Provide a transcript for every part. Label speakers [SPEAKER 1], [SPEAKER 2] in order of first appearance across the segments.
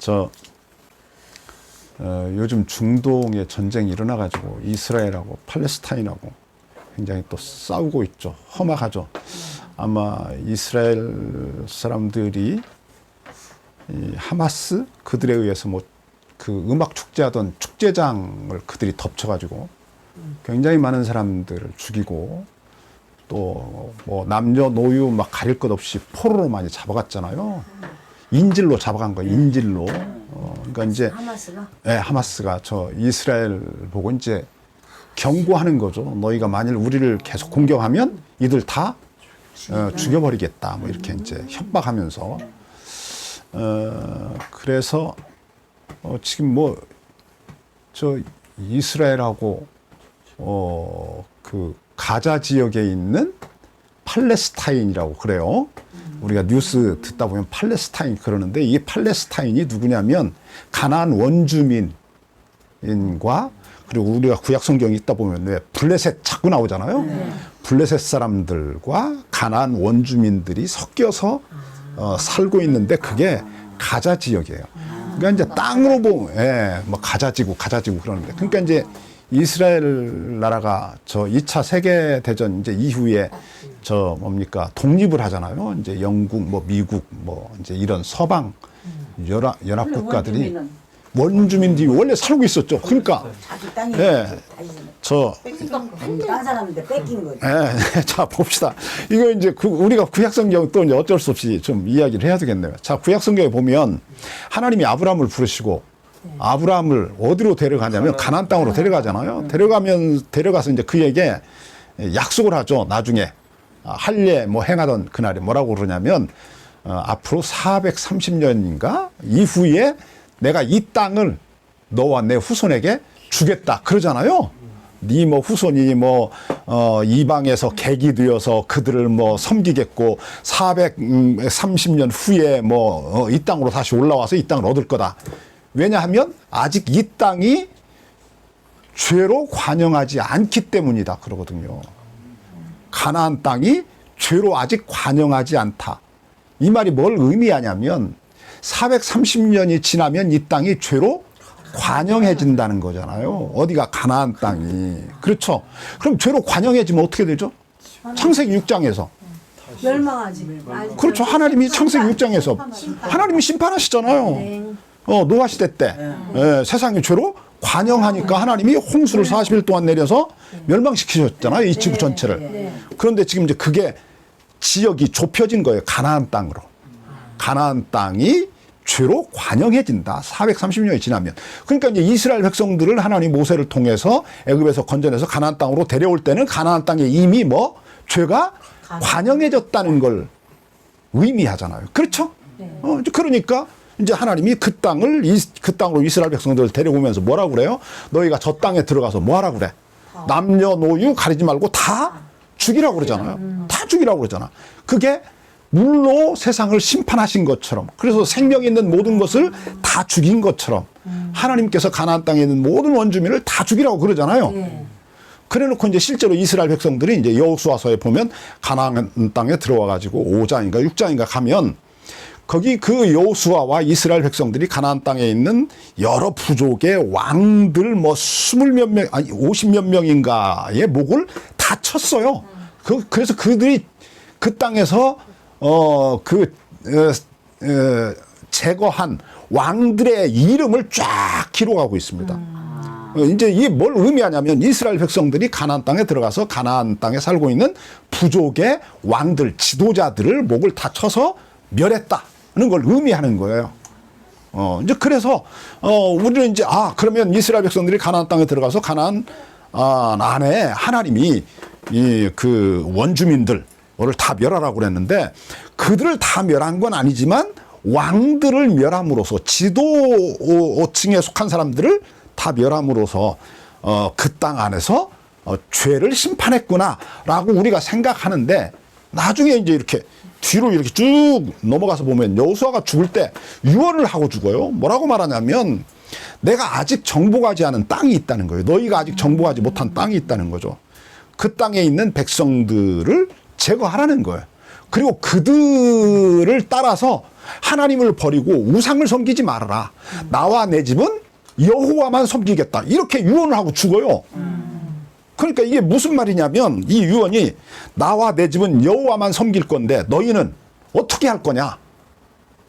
[SPEAKER 1] 저 어, 요즘 중동에 전쟁이 일어나가지고 이스라엘하고 팔레스타인하고 굉장히 또 싸우고 있죠. 험악하죠. 아마 이스라엘 사람들이 이 하마스 그들에 의해서 뭐 그 음악 축제하던 축제장을 그들이 덮쳐가지고 굉장히 많은 사람들을 죽이고 또 뭐 남녀 노유 막 가릴 것 없이 포로로 많이 잡아갔잖아요. 인질로 잡아간 거예요. 인질로. 어, 그러니까 이제
[SPEAKER 2] 하마스가
[SPEAKER 1] 예, 하마스가 저 이스라엘 보고 이제 경고하는 거죠. 너희가 만일 우리를 계속 공격하면 이들 다 어, 죽여버리겠다. 뭐 이렇게 이제 협박하면서 어, 그래서 어, 지금 뭐 저 이스라엘하고 어, 그 가자 지역에 있는 팔레스타인이라고 그래요. 우리가 뉴스 듣다 보면 팔레스타인 그러는데 이 팔레스타인이 누구냐면 가나안 원주민인과 그리고 우리가 구약 성경에 있다 보면 왜 블레셋 자꾸 나오잖아요. 블레셋 사람들과 가나안 원주민들이 섞여서 어, 살고 있는데 그게 가자 지역이에요. 그러니까 이제 땅으로 보면 예, 뭐 가자 지구 가자 지구 그러는데 그러니까 이제 이스라엘 나라가 저 2차 세계 대전 이제 이후에 저 뭡니까 독립을 하잖아요. 이제 영국 뭐 미국 뭐 이제 이런 서방 연합 연합 국가들이 원주민들이 원래 살고 있었죠. 그러니까
[SPEAKER 2] 자기 땅이
[SPEAKER 1] 예.
[SPEAKER 2] 저딴 사람한테 뺏긴 거지.
[SPEAKER 1] 예, 자 봅시다. 이거 이제 그 우리가 구약성경 또 이제 어쩔 수 없이 좀 이야기를 해야 되겠네요. 자 구약성경에 보면 하나님이 아브라함을 부르시고 아브라함을 어디로 데려가냐면 가나안 땅으로 데려가잖아요. 데려가면 데려가서 이제 그에게 약속을 하죠. 나중에 아, 할례 뭐 행하던 그날에 뭐라고 그러냐면 어, 앞으로 430년인가 이후에 내가 이 땅을 너와 내 후손에게 주겠다 그러잖아요. 네 뭐 후손이 뭐 어, 이방에서 객이 되어서 그들을 뭐 섬기겠고 430년 후에 뭐이 땅으로 다시 올라와서 이 땅을 얻을 거다. 왜냐하면 아직 이 땅이 죄로 관영하지 않기 때문이다 그러거든요. 가나안 땅이 죄로 아직 관영하지 않다. 이 말이 뭘 의미하냐면 430년이 지나면 이 땅이 죄로 관영해진다는 거잖아요. 어디가 가나안 땅이. 그렇죠. 그럼 죄로 관영해지면 어떻게 되죠? 창세기 6장에서.
[SPEAKER 2] 멸망하지.
[SPEAKER 1] 그렇죠. 하나님이 창세기 6장에서 하나님이 심판하시잖아요. 어, 노아 시대 때 예, 세상이 죄로 관영하니까 하나님이 홍수를 40일 동안 내려서 멸망시키셨잖아요. 이 지구 전체를. 그런데 지금 이제 그게 지역이 좁혀진 거예요. 가나안 땅으로. 가나안 땅이 죄로 관영해진다. 430년이 지나면. 그러니까 이제 이스라엘 백성들을 하나님 모세를 통해서 애굽에서 건져내서 가나안 땅으로 데려올 때는 가나안 땅에 이미 뭐 죄가 관영해졌다는 걸 의미하잖아요. 그렇죠? 어, 그러니까 이제 하나님이 그 땅을 이, 그 땅으로 이스라엘 백성들을 데려오면서 뭐라고 그래요? 너희가 저 땅에 들어가서 뭐 하라고 그래? 남녀노유 가리지 말고 다 죽이라고 그러잖아요. 다 죽이라고 그러잖아. 그게 물로 세상을 심판하신 것처럼 그래서 생명 있는 모든 것을 다 죽인 것처럼 하나님께서 가나안 땅에 있는 모든 원주민을 다 죽이라고 그러잖아요. 그래놓고 이제 실제로 이스라엘 백성들이 이제 여호수아서에 보면 가나안 땅에 들어와 가지고 5장인가 6장인가 가면 거기 그 여호수아와 이스라엘 백성들이 가나안 땅에 있는 여러 부족의 왕들 뭐 스물 몇 명, 아니 오십 몇 명인가의 목을 다 쳤어요. 그, 그래서 그들이 그 땅에서 어그 제거한 왕들의 이름을 쫙 기록하고 있습니다. 어, 이제 이게 뭘 의미하냐면 이스라엘 백성들이 가나안 땅에 들어가서 가나안 땅에 살고 있는 부족의 왕들, 지도자들을 목을 다 쳐서 멸했다는 걸 의미하는 거예요. 어, 이제 그래서 어, 우리는 이제 아, 그러면 이스라엘 백성들이 가나안 땅에 들어가서 가나안 아, 안에 하나님이 이 그 원주민들 을 다 멸하라고 그랬는데 그들을 다 멸한 건 아니지만 왕들을 멸함으로써 지도층에 속한 사람들을 다 멸함으로써 어, 그 땅 안에서 어, 죄를 심판했구나라고 우리가 생각하는데 나중에 이제 이렇게 뒤로 이렇게 쭉 넘어가서 보면 여호수아가 죽을 때 유언을 하고 죽어요. 뭐라고 말하냐면 내가 아직 정복하지 않은 땅이 있다는 거예요. 너희가 아직 정복하지 못한 땅이 있다는 거죠. 그 땅에 있는 백성들을 제거하라는 거예요. 그리고 그들을 따라서 하나님을 버리고 우상을 섬기지 말아라. 나와 내 집은 여호와만 섬기겠다. 이렇게 유언을 하고 죽어요. 그러니까 이게 무슨 말이냐면 이 유언이 나와 내 집은 여호와만 섬길 건데 너희는 어떻게 할 거냐?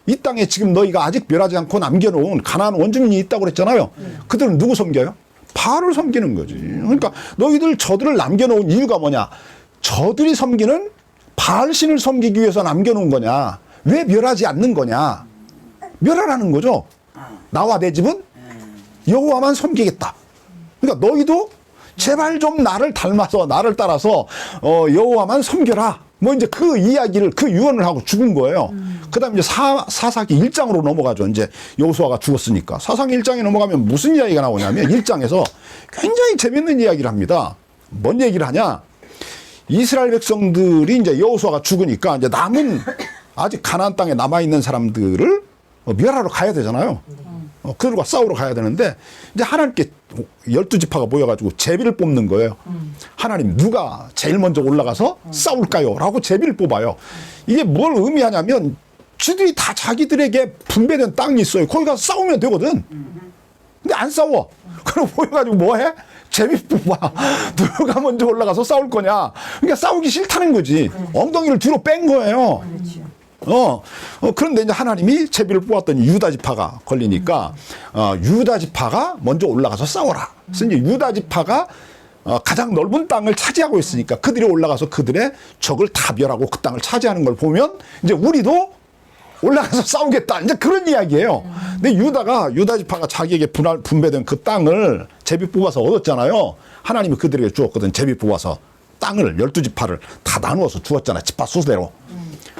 [SPEAKER 1] 이 땅에 지금 너희가 아직 멸하지 않고 남겨놓은 가나안 원주민이 있다고 그랬잖아요. 그들은 누구 섬겨요? 바알을 섬기는 거지. 그러니까 너희들 저들을 남겨놓은 이유가 뭐냐? 저들이 섬기는 바알신을 섬기기 위해서 남겨놓은 거냐? 왜 멸하지 않는 거냐? 멸하라는 거죠. 나와 내 집은 여호와만 섬기겠다. 그러니까 너희도 제발 좀 나를 닮아서 나를 따라서 어 여호와만 섬겨라. 뭐 이제 그 이야기를 그 유언을 하고 죽은 거예요. 그다음에 이제 사, 사사기 1장으로 넘어가죠. 이제 여호수아가 죽었으니까. 사사기 1장에 넘어가면 무슨 이야기가 나오냐면 1장에서 굉장히 재밌는 이야기를 합니다. 뭔 얘기를 하냐? 이스라엘 백성들이 이제 여호수아가 죽으니까 이제 남은 아직 가나안 땅에 남아 있는 사람들을 어, 멸하러 가야 되잖아요. 어, 그들과 싸우러 가야 되는데 이제 하나님께 열두 지파가 모여가지고 제비를 뽑는 거예요. 하나님 누가 제일 먼저 올라가서 싸울까요?라고 제비를 뽑아요. 이게 뭘 의미하냐면 쥐들이 다 자기들에게 분배된 땅이 있어요. 거기 가서 싸우면 되거든. 근데 안 싸워. 그럼 모여가지고 뭐해? 제비 뽑아. 누가 먼저 올라가서 싸울 거냐. 그러니까 싸우기 싫다는 거지. 엉덩이를 뒤로 뺀 거예요. 어, 어, 그런데 이제 하나님이 제비를 뽑았더니 유다 지파가 걸리니까, 어, 유다 지파가 먼저 올라가서 싸워라. 그래서 이제 유다 지파가 어, 가장 넓은 땅을 차지하고 있으니까 그들이 올라가서 그들의 적을 다 멸하고 그 땅을 차지하는 걸 보면 이제 우리도 올라가서 싸우겠다. 이제 그런 이야기예요. 근데 유다가 유다 지파가 자기에게 분할, 분배된 그 땅을 제비 뽑아서 얻었잖아요. 하나님이 그들에게 주었거든. 제비 뽑아서 땅을 열두 지파를 다 나누어서 주었잖아. 지파 수대로.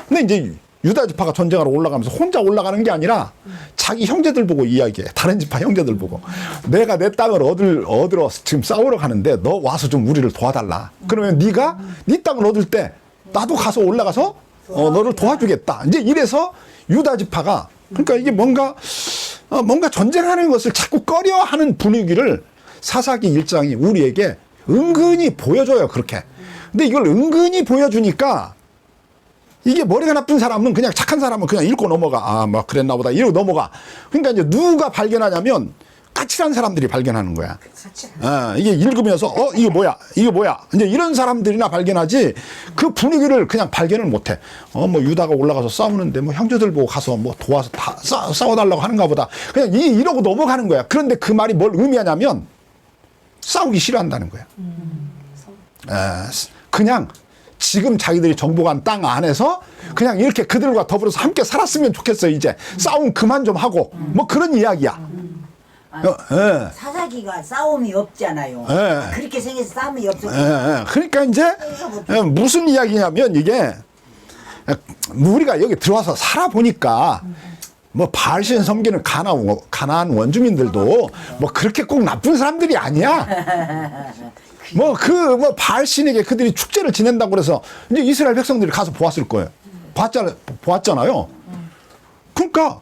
[SPEAKER 1] 근데 이제 유다 지파가 전쟁하러 올라가면서 혼자 올라가는 게 아니라 자기 형제들 보고 이야기해. 다른 지파 형제들 보고. 내가 내 땅을 얻을 얻으러 지금 싸우러 가는데 너 와서 좀 우리를 도와달라. 그러면 네가 네 땅을 얻을 때 나도 가서 올라가서 어, 너를 도와주겠다. 이제 이래서 유다 지파가 그러니까 이게 뭔가 어, 뭔가 전쟁하는 것을 자꾸 꺼려하는 분위기를 사사기 일장이 우리에게 은근히 보여줘요. 그렇게. 근데 이걸 은근히 보여주니까 이게 머리가 나쁜 사람은 그냥 착한 사람은 그냥 읽고 넘어가. 아, 뭐 그랬나 보다. 이러고 넘어가. 그러니까 이제 누가 발견하냐면 까칠한 사람들이 발견하는 거야. 어, 이게 읽으면서 어, 이게 뭐야? 이게 뭐야? 이제 이런 사람들이나 발견하지 그 분위기를 그냥 발견을 못 해. 어, 뭐 유다가 올라가서 싸우는데 뭐 형제들 보고 가서 뭐 도와서 다 싸, 싸워달라고 하는가 보다. 그냥 이, 이러고 넘어가는 거야. 그런데 그 말이 뭘 의미하냐면 싸우기 싫어한다는 거야. 에, 그냥 지금 자기들이 정복한 땅 안에서 그냥 이렇게 그들과 더불어서 함께 살았으면 좋겠어요. 이제 싸움 그만 좀 하고 뭐 그런 이야기야. 어, 예.
[SPEAKER 2] 사사기가 싸움이 없잖아요.
[SPEAKER 1] 예.
[SPEAKER 2] 그렇게 생겨서 싸움이 없어.
[SPEAKER 1] 예, 예. 그러니까 이제 예, 무슨 이야기냐면 이게 예, 우리가 여기 들어와서 살아보니까 뭐 바알신 섬기는 가나 가나안 원주민들도 뭐 그렇게 꼭 나쁜 사람들이 아니야. 뭐 그뭐 바알신에게 그들이 축제를 지낸다고 그래서 이제 이스라엘 백성들이 가서 보았을 거예요. 봤잖아 보았잖아요. 그러니까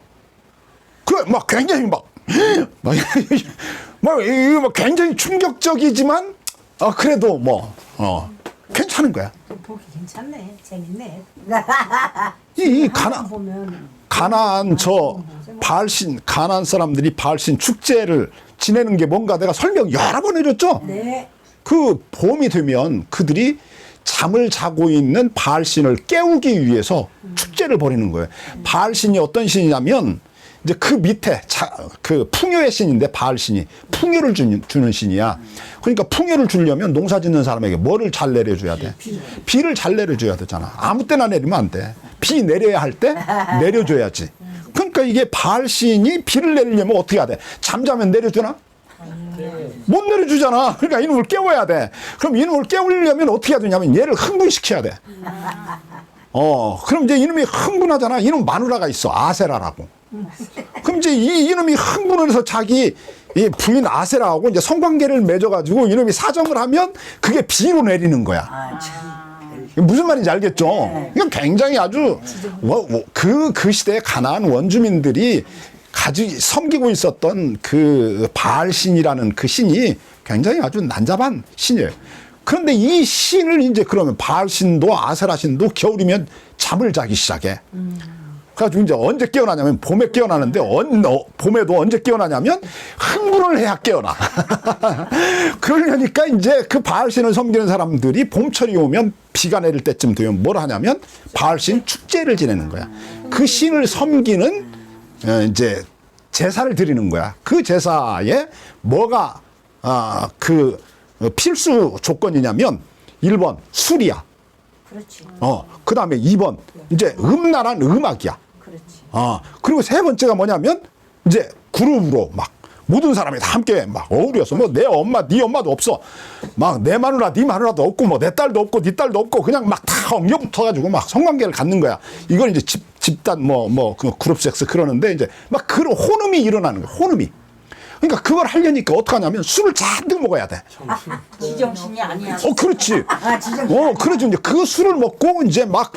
[SPEAKER 1] 그막 굉장히 막 막, 막 이거 막 굉장히 충격적이지만 어 그래도 뭐 어 괜찮은 거야.
[SPEAKER 3] 보기 괜찮네. 재밌네.
[SPEAKER 1] 이, 이 가나
[SPEAKER 3] 보면
[SPEAKER 1] 가나안 저 바알신 가나안 사람들이 바알신 축제를 지내는 게 뭔가 내가 설명 여러 번 해줬죠.
[SPEAKER 2] 네.
[SPEAKER 1] 그 봄이 되면 그들이 잠을 자고 있는 바알신을 깨우기 위해서 축제를 벌이는 거예요. 바알신이 어떤 신이냐면 이제 그 밑에 자, 그 풍요의 신인데 바알신이 풍요를 주는, 주는 신이야. 그러니까 풍요를 주려면 농사 짓는 사람에게 뭐를 잘 내려줘야 돼? 비를 잘 내려줘야 되잖아. 아무 때나 내리면 안 돼. 비 내려야 할 때 내려줘야지. 그러니까 이게 바알신이 비를 내리려면 어떻게 해야 돼? 잠자면 내려주나? 못 내려주잖아. 그러니까 이놈을 깨워야 돼. 그럼 이놈을 깨우려면 어떻게 해야 되냐면 얘를 흥분시켜야 돼. 어, 그럼 이제 이놈이 흥분하잖아. 이놈 마누라가 있어. 아세라라고. 그럼 이제 이 이놈이 흥분을 해서 자기 이 부인 아세라하고 이제 성관계를 맺어가지고 이놈이 사정을 하면 그게 비로 내리는 거야.
[SPEAKER 2] 아,
[SPEAKER 1] 무슨 말인지 알겠죠? 이건 굉장히 아주 그 그 시대의 가나안 원주민들이 가지 섬기고 있었던 그 바알 신이라는 그 신이 굉장히 아주 난잡한 신이에요. 그런데 이 신을 이제 그러면 바알 신도 아세라 신도 겨울이면 잠을 자기 시작해. 그래가지고 이제 언제 깨어나냐면 봄에 깨어나는데 언, 어, 봄에도 언제 깨어나냐면 흥분을 해야 깨어나. 그러려니까 이제 그 바알신을 섬기는 사람들이 봄철이 오면 비가 내릴 때쯤 되면 뭘 하냐면 바알신 축제를 지내는 거야. 그 신을 섬기는 어, 이제 제사를 드리는 거야. 그 제사에 뭐가 아, 그 어, 필수 조건이냐면 1번 술이야.
[SPEAKER 2] 그렇지.
[SPEAKER 1] 어, 그 다음에 2번, 이제 음란한 음악이야.
[SPEAKER 2] 그렇지.
[SPEAKER 1] 어, 그리고 세 번째가 뭐냐면, 이제 그룹으로 막, 모든 사람이 다 함께 막 어울려서, 뭐, 내 엄마, 네 엄마도 없어. 막, 내 마누라, 네 마누라도 없고, 뭐, 내 딸도 없고, 네 딸도 없고, 그냥 막 다 엉겨 붙어 가지고 막 성관계를 갖는 거야. 이건 이제 집, 집단, 뭐, 뭐, 그 그룹 섹스 그러는데, 이제 막 그런 혼음이 일어나는 거야, 혼음이. 그러니까 그걸 하려니까 어떡하냐면 술을 잔뜩 먹어야 돼.
[SPEAKER 2] 지정신이 아니야.
[SPEAKER 1] 어, 그렇지.
[SPEAKER 2] 아.
[SPEAKER 1] 어, 그러죠. 이제 그 술을 먹고 이제 막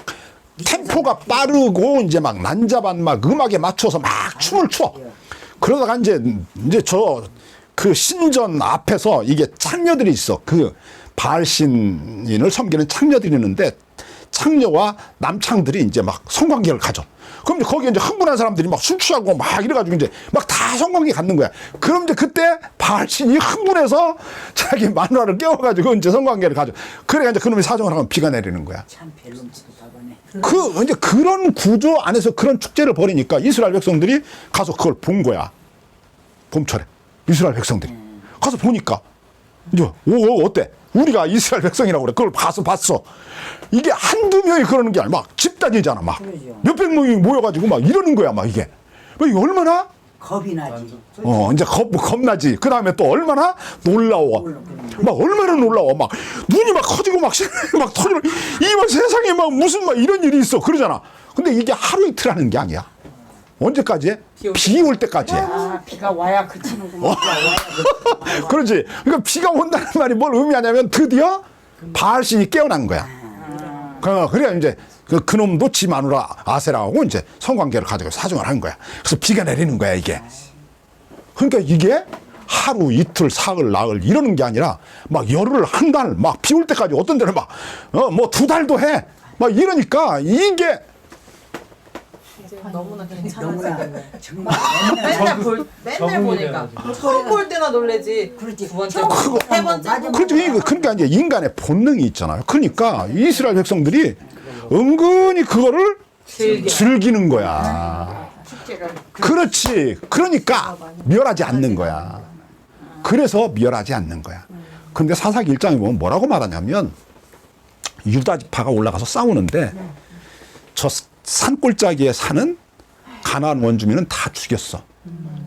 [SPEAKER 1] 템포가 빠르고 이제 막 난자반 막 음악에 맞춰서 막 춤을 춰. 그러다가 이제 이제 저 그 신전 앞에서 이게 창녀들이 있어. 그 바알신인을 섬기는 창녀들이 있는데 창녀와 남창들이 이제 막 성관계를 가져. 그럼 이제 거기에 이제 흥분한 사람들이 막 술 취하고 막 이래가지고 이제 막 다 성관계 갖는 거야. 그럼 이제 그때 바알신이 흥분해서 자기 마누라를 깨워가지고 이제 성관계를 가져. 그래가 이제 그놈이 사정을 하면 비가 내리는 거야.
[SPEAKER 2] 참 답하네.
[SPEAKER 1] 그 이제 그런 구조 안에서 그런 축제를 벌이니까 이스라엘 백성들이 가서 그걸 본 거야. 봄철에 이스라엘 백성들이 가서 보니까 이제 오, 오 어때? 우리가 이스라엘 백성이라고 그래. 그걸 봐서 봤어. 이게 한두 명이 그러는 게 아니라 막 집단이잖아. 막. 몇백 명이 모여가지고 막 이러는 거야. 막 이게 얼마나
[SPEAKER 2] 겁이 나지.
[SPEAKER 1] 어, 이제 겁, 겁나지. 그 다음에 또 얼마나 놀라워. 막 얼마나 놀라워. 막 눈이 막 커지고 막, 막 터지고, 이번 세상에 막 무슨 막 이런 일이 있어. 그러잖아. 근데 이게 하루 이틀 하는 게 아니야. 언제까지? 비올 때까지. 해.
[SPEAKER 2] 아, 비가 와야 와야 그치는구만.
[SPEAKER 1] 그렇지. 그러니까 비가 온다는 말이 뭘 의미하냐면 드디어 바알신이 깨어난 거야. 그, 그래야 이제 그, 그놈도 지 마누라 아세라하고 이제 성관계를 가지고 사정을 한 거야. 그래서 비가 내리는 거야, 이게. 그러니까 이게 하루, 이틀, 사흘, 나흘 이러는 게 아니라 막 열흘, 한 달, 막 비올 때까지 어떤 데는 막, 어, 뭐 두 달도 해. 막 이러니까 이게
[SPEAKER 4] 너무나 괜찮아.
[SPEAKER 2] 너무나 정말
[SPEAKER 4] 맨날 볼 맨날 보니까. 처음 볼 때나 놀래지.
[SPEAKER 2] 그렇지.
[SPEAKER 4] 두 번째 보고 세 번째.
[SPEAKER 1] 그렇죠. 그러니까 이제 인간의 본능이 있잖아요. 그러니까 이스라엘 백성들이 은근히 그거를
[SPEAKER 4] 즐겨.
[SPEAKER 1] 즐기는 거야. 그렇지. 그러니까 멸하지 않는 거야. 그래서 멸하지 않는 거야. 근데 사사기 1장에 보면 뭐라고 말하냐면 유다 지파가 올라가서 싸우는데 저 산골짜기에 사는 가나안 원주민은 다 죽였어.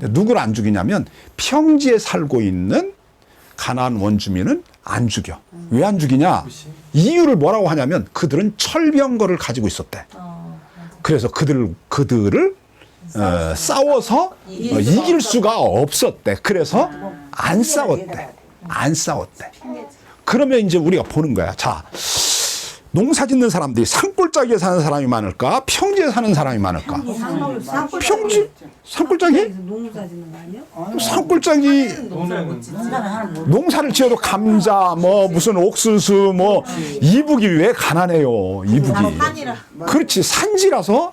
[SPEAKER 1] 누구를 안 죽이냐면 평지에 살고 있는 가나안 원주민은 안 죽여. 왜 안 죽이냐? 이유를 뭐라고 하냐면 그들은 철병거를 가지고 있었대. 그래서 그들 그들을 어, 싸워서 어, 이길 수가 없었대. 그래서 안 싸웠대. 안 싸웠대. 그러면 이제 우리가 보는 거야. 자, 농사 짓는 사람들이 산골짜기에 사는 사람이 많을까? 평지에 사는 사람이 많을까? 평지? 산골짜기?
[SPEAKER 3] 농사 짓는 거 아니야?
[SPEAKER 1] 산골짜기
[SPEAKER 4] 농사를
[SPEAKER 1] 지어도 감자, 뭐 무슨 옥수수, 뭐 이북이 왜 가난해요? 이북이. 그렇지 산지라서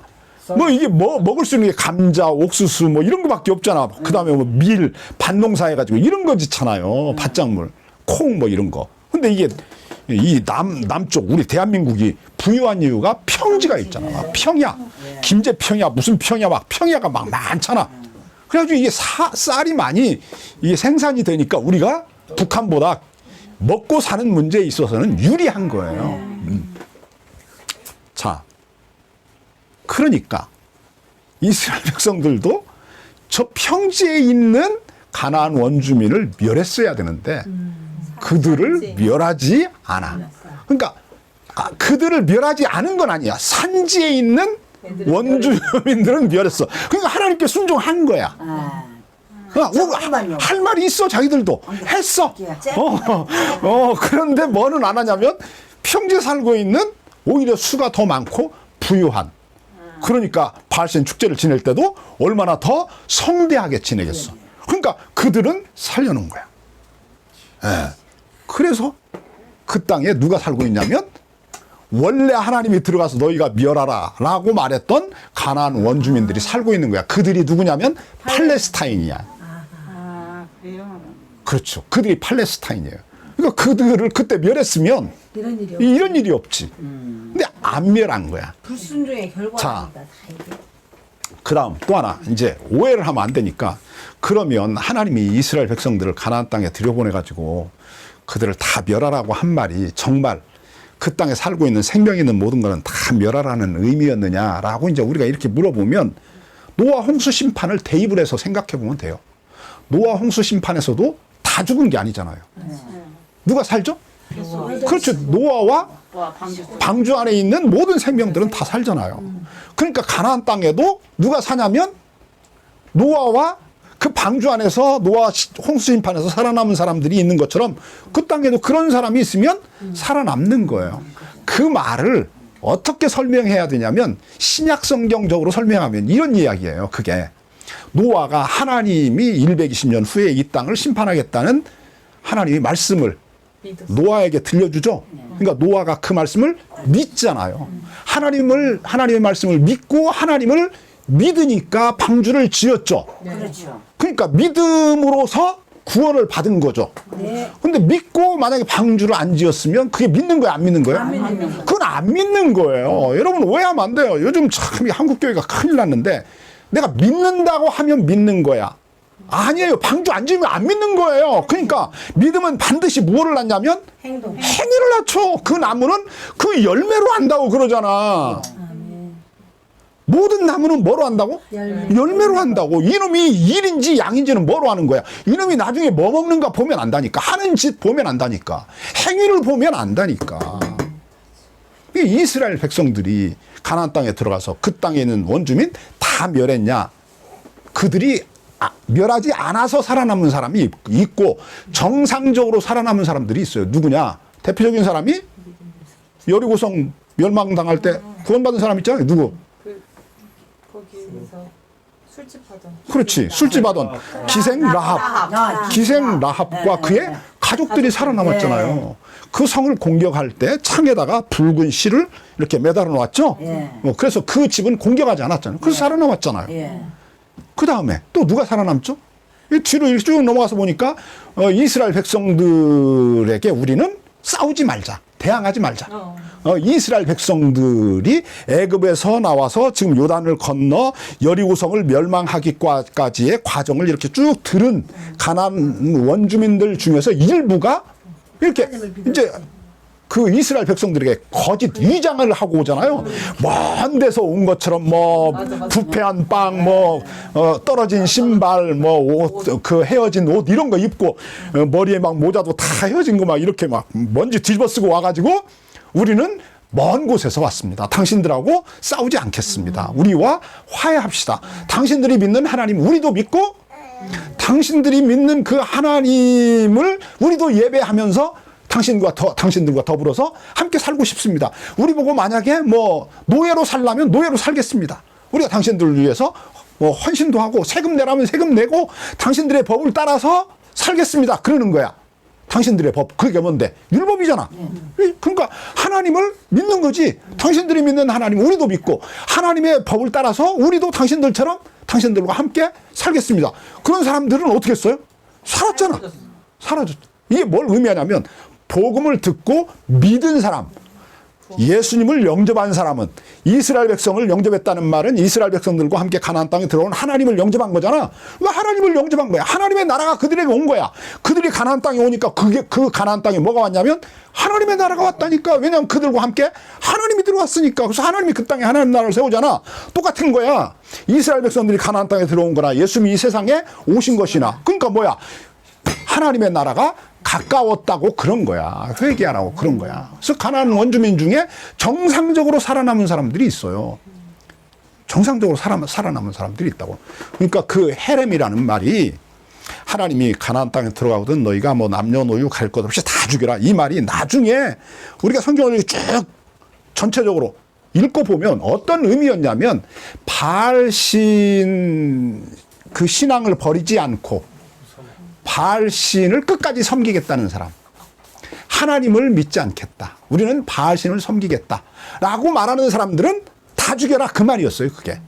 [SPEAKER 1] 뭐 이게 뭐 먹을 수 있는 게 감자, 옥수수 뭐 이런 거밖에 없잖아. 그다음에 뭐 밀, 밭농사 해 가지고 이런 거 짓잖아요. 밭작물, 콩 뭐 이런 거. 근데 이게 이 남 남쪽 우리 대한민국이 부유한 이유가 평지가 있잖아. 막 평야, 김제 평야, 무슨 평야 막 평야가 막 많잖아. 그래가지고 이게 사, 쌀이 많이 이게 생산이 되니까 우리가 북한보다 먹고 사는 문제에 있어서는 유리한 거예요. 음. 자, 그러니까 이스라엘 백성들도 저 평지에 있는 가나안 원주민을 멸했어야 되는데 그들을 멸하지 않아. 그러니까 아, 그들을 멸하지 않은 건 아니야. 산지에 있는 원주 민들은 멸했어. 그러니까 하나님께 순종한 거야.
[SPEAKER 2] 아,
[SPEAKER 1] 어, 어. 할 말이 있어 자기들도 했어. 어, 어, 그런데 뭐는 안 하냐면 평지에 살고 있는 오히려 수가 더 많고 부유한. 그러니까 발신 축제를 지낼 때도 얼마나 더 성대하게 지내겠어. 그러니까 그들은 살려놓은 거야. 예. 그래서 그 땅에 누가 살고 있냐면 원래 하나님이 들어가서 너희가 멸하라 라고 말했던 가나안 원주민들이 살고 있는 거야. 그들이 누구냐면 팔레스타인이야.
[SPEAKER 2] 아 그래요.
[SPEAKER 1] 그렇죠. 그들이 팔레스타인이에요. 그러니까 그들을 그때 멸했으면
[SPEAKER 3] 이런 일이
[SPEAKER 1] 이- 이런 일이 없지. 근데 안 멸한 거야.
[SPEAKER 3] 불순종의 결과입니다.
[SPEAKER 1] 그 다음 또 하나 이제 오해를 하면 안 되니까 그러면 하나님이 이스라엘 백성들을 가나안 땅에 들여보내 가지고 그들을 다 멸하라고 한 말이 정말 그 땅에 살고 있는 생명 있는 모든 거는 다 멸하라는 의미였느냐라고 이제 우리가 이렇게 물어보면 노아 홍수 심판을 대입을 해서 생각해 보면 돼요. 노아 홍수 심판에서도 다 죽은 게 아니잖아요. 누가 살죠? 그렇죠. 노아와
[SPEAKER 2] 와 방주.
[SPEAKER 1] 방주 안에 있는 모든 생명들은 다 살잖아요. 그러니까 가나안 땅에도 누가 사냐면 노아와 그 방주 안에서 노아 시- 홍수 심판에서 살아남은 사람들이 있는 것처럼 그 땅에도 그런 사람이 있으면 살아남는 거예요. 그 말을 어떻게 설명해야 되냐면 신약 성경적으로 설명하면 이런 이야기예요. 그게 노아가 하나님이 120년 후에 이 땅을 심판하겠다는 하나님의 말씀을. 노아에게 들려주죠. 그러니까 노아가 그 말씀을 믿잖아요. 하나님을 하나님의 말씀을 믿고 하나님을 믿으니까 방주를 지었죠.
[SPEAKER 2] 그렇죠.
[SPEAKER 1] 그러니까 믿음으로서 구원을 받은 거죠.
[SPEAKER 3] 네.
[SPEAKER 1] 근데 믿고 만약에 방주를 안 지었으면 그게 믿는 거예요, 안 믿는 거예요? 그건 안 믿는 거예요. 여러분 오해하면 안 돼요. 요즘 참 이 한국 교회가 큰일 났는데 내가 믿는다고 하면 믿는 거야. 아니에요. 방주 안 지으면 안 믿는 거예요. 그러니까 믿음은 반드시 무엇을 낳냐면
[SPEAKER 3] 행동.
[SPEAKER 1] 행위를 낳죠. 그 나무는 그 열매로 한다고 그러잖아. 모든 나무는 뭐로 한다고?
[SPEAKER 3] 열매.
[SPEAKER 1] 열매 로 한다고. 이놈이 일인지 양인지는 뭐로 하는 거야? 이놈이 나중에 뭐 먹는가 보면 안다니까. 하는 짓 보면 안다니까. 행위를 보면 안다니까. 이 이스라엘 백성들이 가나안 땅에 들어가서 그 땅에 있는 원주민 다 멸했냐? 그들이 아- 멸하지 않아서 살아남은 사람이 있- 있고 정상적으로 살아남은 사람들이 있어요. 누구냐? 대표적인 사람이 여리고성 멸망당할 때 구원받은 사람 있잖아요. 누구?
[SPEAKER 4] 그 거기서 술집 하던.
[SPEAKER 1] 그렇지. 술집 하던 기생 라합.
[SPEAKER 2] 야,
[SPEAKER 1] 기생 라합과 그의 가족들이 살아남았잖아요. 그 성을 공격할 때 창에다가 붉은 실을 이렇게 매달아 놓았죠.
[SPEAKER 2] 예.
[SPEAKER 1] 어, 그래서 그 집은 공격하지 않았잖아요. 그래서 살아남았잖아요.
[SPEAKER 2] 예.
[SPEAKER 1] 그 다음에 또 누가 살아남죠? 이 뒤로 쭉 넘어가서 보니까 어, 이스라엘 백성들에게 우리는 싸우지 말자, 대항하지 말자.
[SPEAKER 4] 어.
[SPEAKER 1] 어, 이스라엘 백성들이 애굽에서 나와서 지금 요단을 건너 여리고성을 멸망하기까지의 과정을 이렇게 쭉 들은 가난 원주민들 중에서 일부가 이렇게 이제 그 이스라엘 백성들에게 거짓 위장을 하고 오잖아요. 먼 데서 온 것처럼 뭐
[SPEAKER 4] 맞아, 맞아.
[SPEAKER 1] 부패한 빵, 뭐 어, 떨어진 신발, 뭐 옷, 그 헤어진 옷 이런 거 입고 어, 머리에 막 모자도 다 헤어진 거 막 이렇게 막 먼지 뒤집어 쓰고 와가지고 우리는 먼 곳에서 왔습니다. 당신들하고 싸우지 않겠습니다. 우리와 화해합시다. 당신들이 믿는 하나님 우리도 믿고 당신들이 믿는 그 하나님을 우리도 예배하면서 당신과 더, 당신들과 더불어서 함께 살고 싶습니다. 우리 보고 만약에 뭐 노예로 살라면 노예로 살겠습니다. 우리가 당신들을 위해서 뭐 헌신도 하고 세금 내라면 세금 내고 당신들의 법을 따라서 살겠습니다. 그러는 거야. 당신들의 법 그게 뭔데 율법이잖아. 그러니까 하나님을 믿는 거지. 당신들이 믿는 하나님 우리도 믿고 하나님의 법을 따라서 우리도 당신들처럼 당신들과 함께 살겠습니다. 그런 사람들은 어떻게 했어요? 살았잖아. 사라졌. 이게 뭘 의미하냐면 복음을 듣고 믿은 사람, 예수님을 영접한 사람은 이스라엘 백성을 영접했다는 말은 이스라엘 백성들과 함께 가나안 땅에 들어온 하나님을 영접한 거잖아. 왜 하나님을 영접한 거야? 하나님의 나라가 그들에게 온 거야. 그들이 가나안 땅에 오니까 그게 그 가나안 땅에 뭐가 왔냐면 하나님의 나라가 왔다니까. 왜냐하면 그들과 함께 하나님이 들어왔으니까. 그래서 하나님이 그 땅에 하나님 나라를 세우잖아. 똑같은 거야. 이스라엘 백성들이 가나안 땅에 들어온 거나 예수님이 이 세상에 오신 것이나. 그러니까 뭐야? 하나님의 나라가 가까웠다고 그런 거야. 회개하라고 그런 거야. 그래서 가나안 원주민 중에 정상적으로 살아남은 사람들이 있어요. 정상적으로 살아, 살아남은 사람들이 있다고. 그러니까 그 헤렘이라는 말이 하나님이 가나안 땅에 들어가거든 너희가 뭐 남녀노유 갈 것 없이 다 죽여라. 이 말이 나중에 우리가 성경을 쭉 전체적으로 읽고 보면 어떤 의미였냐면 바알신 그 신앙을 버리지 않고 바알신을 끝까지 섬기겠다는 사람. 하나님을 믿지 않겠다. 우리는 바알신을 섬기겠다. 라고 말하는 사람들은 다 죽여라. 그 말이었어요, 그게.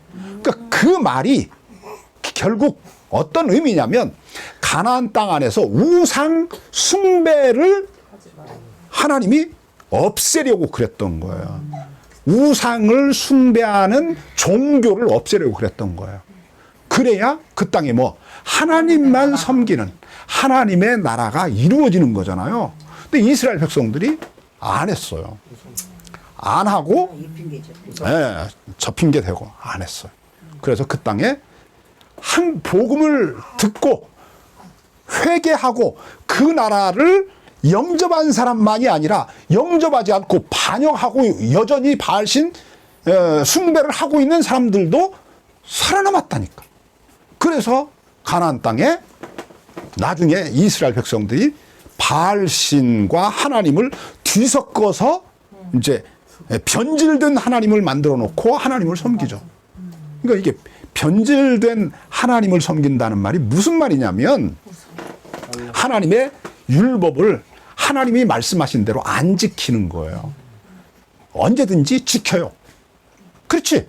[SPEAKER 1] 그러니까 그 말이 결국 어떤 의미냐면 가나안 땅 안에서 우상 숭배를 하나님이 없애려고 그랬던 거예요. 우상을 숭배하는 종교를 없애려고 그랬던 거예요. 그래야 그 땅에 뭐 하나님만 섬기는 하나님의 나라가 이루어지는 거잖아요. 근데 이스라엘 백성들이 안 했어요. 안 하고
[SPEAKER 2] 이 핑계죠.
[SPEAKER 1] 예, 접힌 게 되고 안 했어요. 그래서 그 땅에 한 복음을 듣고 회개하고 그 나라를 영접한 사람만이 아니라 영접하지 않고 반역하고 여전히 에, 숭배를 하고 있는 사람들도 살아남았다니까. 그래서 가나안 땅에 나중에 이스라엘 백성들이 바알신과 하나님을 뒤섞어서 이제 변질된 하나님을 만들어 놓고 하나님을 섬기죠. 그러니까 이게 변질된 하나님을 섬긴다는 말이 무슨 말이냐면 하나님의 율법을 하나님이 말씀하신 대로 안 지키는 거예요. 언제든지 지켜요. 그렇지?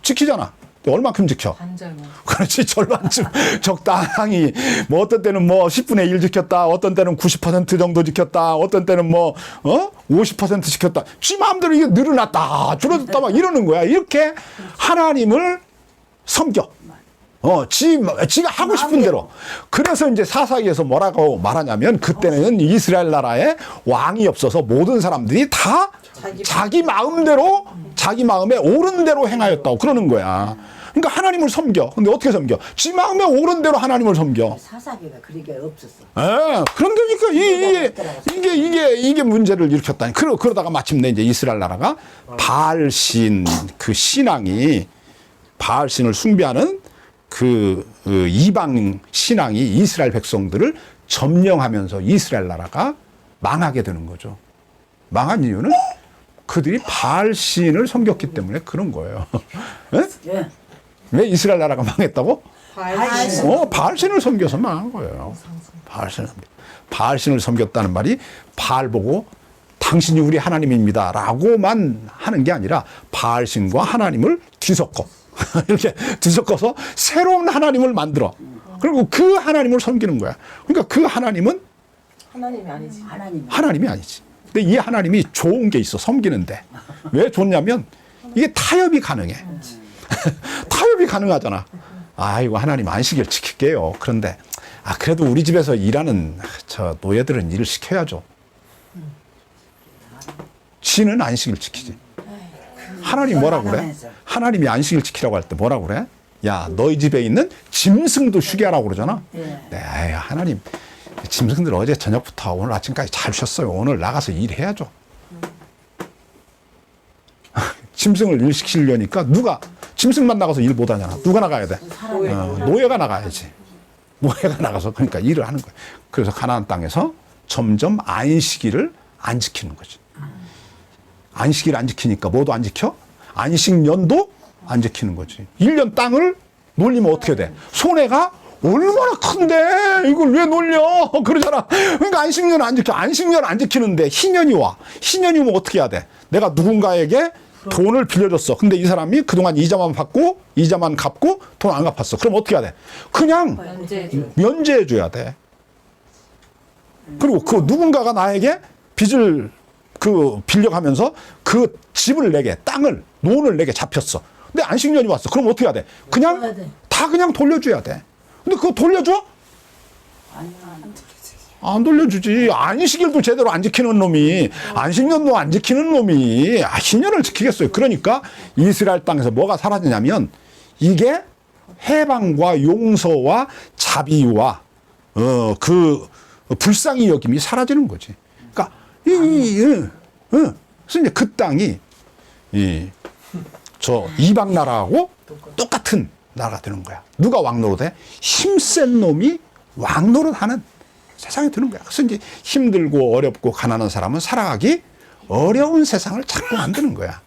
[SPEAKER 1] 지키잖아. 얼만큼 지켜?
[SPEAKER 4] 반절만.
[SPEAKER 1] 그렇지 절반쯤 적당히 뭐 어떤 때는 뭐 10분의 1 지켰다 어떤 때는 90% 정도 지켰다 어떤 때는 뭐50% 지켰다 지 마음대로 이게 늘어났다 줄어들었다 막 이러는 거야 이렇게 하나님을 섬겨 어, 지, 지가 하고 싶은 대로. 그래서 이제 사사기에서 뭐라고 말하냐면 그때는 이스라엘 나라에 왕이 없어서 모든 사람들이 다
[SPEAKER 4] 자기
[SPEAKER 1] 마음대로 자기 마음에 옳은 대로 행하였다고 그러는 거야. 그러니까 하나님을 섬겨. 근데 어떻게 섬겨? 지 마음에 옳은 대로 하나님을 섬겨.
[SPEAKER 2] 사사기가 그러게 없었어.
[SPEAKER 1] 예. 그런데니까 이, 이게, 이게, 이게, 이게 문제를 일으켰다니. 그러, 그러다가 마침내 이제 이스라엘 나라가 바알 신 그 신앙이 바알 신을 숭배하는 그, 그 이방 신앙이 이스라엘 백성들을 점령하면서 이스라엘 나라가 망하게 되는 거죠. 망한 이유는 그들이 바알 신을 섬겼기 때문에 그런 거예요. 예?
[SPEAKER 2] 예.
[SPEAKER 1] 왜 이스라엘 나라가 망했다고?
[SPEAKER 4] 바알신.
[SPEAKER 1] 어, 바알신을 섬겨서 망한 거예요. 바알신을 섬겨. 바알신을 섬겼다는 말이 바알 보고 당신이 우리 하나님입니다. 라고만 하는 게 아니라 바알신과 하나님을 뒤섞어. 이렇게 뒤섞어서 새로운 하나님을 만들어. 그리고 그 하나님을 섬기는 거야. 그러니까 그 하나님은
[SPEAKER 4] 하나님이 아니지.
[SPEAKER 2] 하나님.
[SPEAKER 1] 하나님이 아니지. 근데 이 하나님이 좋은 게 있어, 섬기는데. 왜 좋냐면 이게 타협이 가능해. 타협이 가능하잖아. 아이고, 하나님 안식일 지킬게요. 그런데, 아, 그래도 우리 집에서 일하는 저 노예들은 일을 시켜야죠. 지는 안식일 지키지. 하나님 뭐라 그래? 하나님이 안식일 지키라고 할 때 뭐라 그래? 야, 너희 집에 있는 짐승도 쉬게 하라고 그러잖아.
[SPEAKER 2] 예.
[SPEAKER 1] 네, 하나님 짐승들 어제 저녁부터 오늘 아침까지 잘 쉬었어요. 오늘 나가서 일해야죠. 짐승을 일 시키려니까 누가 짐승만 나가서 일 못하잖아. 누가 나가야 돼?
[SPEAKER 4] 노예.
[SPEAKER 1] 어, 노예가 나가야지. 노예가 나가서 그러니까 일을 하는 거야. 그래서 가나안 땅에서 점점 안식일을 안 지키는 거지. 안식일 안 지키니까 뭐도 안 지켜? 안식년도 안 지키는 거지. 1년 땅을 놀리면 어떻게 돼? 손해가 얼마나 큰데 이걸 왜 놀려? 그러잖아. 그러니까 안식년 안 지켜. 안식년 안 지키는데 희년이 와. 희년이 오면 어떻게 해야 돼? 내가 누군가에게 돈을 빌려줬어. 근데 이 사람이 그동안 이자만 받고 이자만 갚고 돈 안 갚았어. 그럼 어떻게 해야 돼? 그냥
[SPEAKER 4] 면제해줘.
[SPEAKER 1] 면제해 줘야 돼. 그리고 그 누군가가 나에게 빚을 그 빌려가면서 그 집을 내게 땅을 논을 내게 잡혔어. 근데 안식년이 왔어. 그럼 어떻게 해야 돼? 그냥 다 그냥 돌려줘야 돼. 근데 그거 돌려줘? 안 돌려주지. 안식일도 제대로 안 지키는 놈이, 안식년도 안 지키는 놈이, 아, 신년을 지키겠어요. 그러니까 이스라엘 땅에서 뭐가 사라지냐면, 이게 해방과 용서와 자비와, 어, 그, 불쌍히 여김이 사라지는 거지. 그러니까, 이, 이, 응, 응. 그래서 이제 그 땅이, 이, 저 이방 나라하고 똑같은 나라가 되는 거야. 누가 왕노릇해? 힘센 놈이 왕노릇하는 세상이 되는 거야. 그래서 이제 힘들고 어렵고 가난한 사람은 살아가기 어려운 세상을 자꾸 만드는 거야.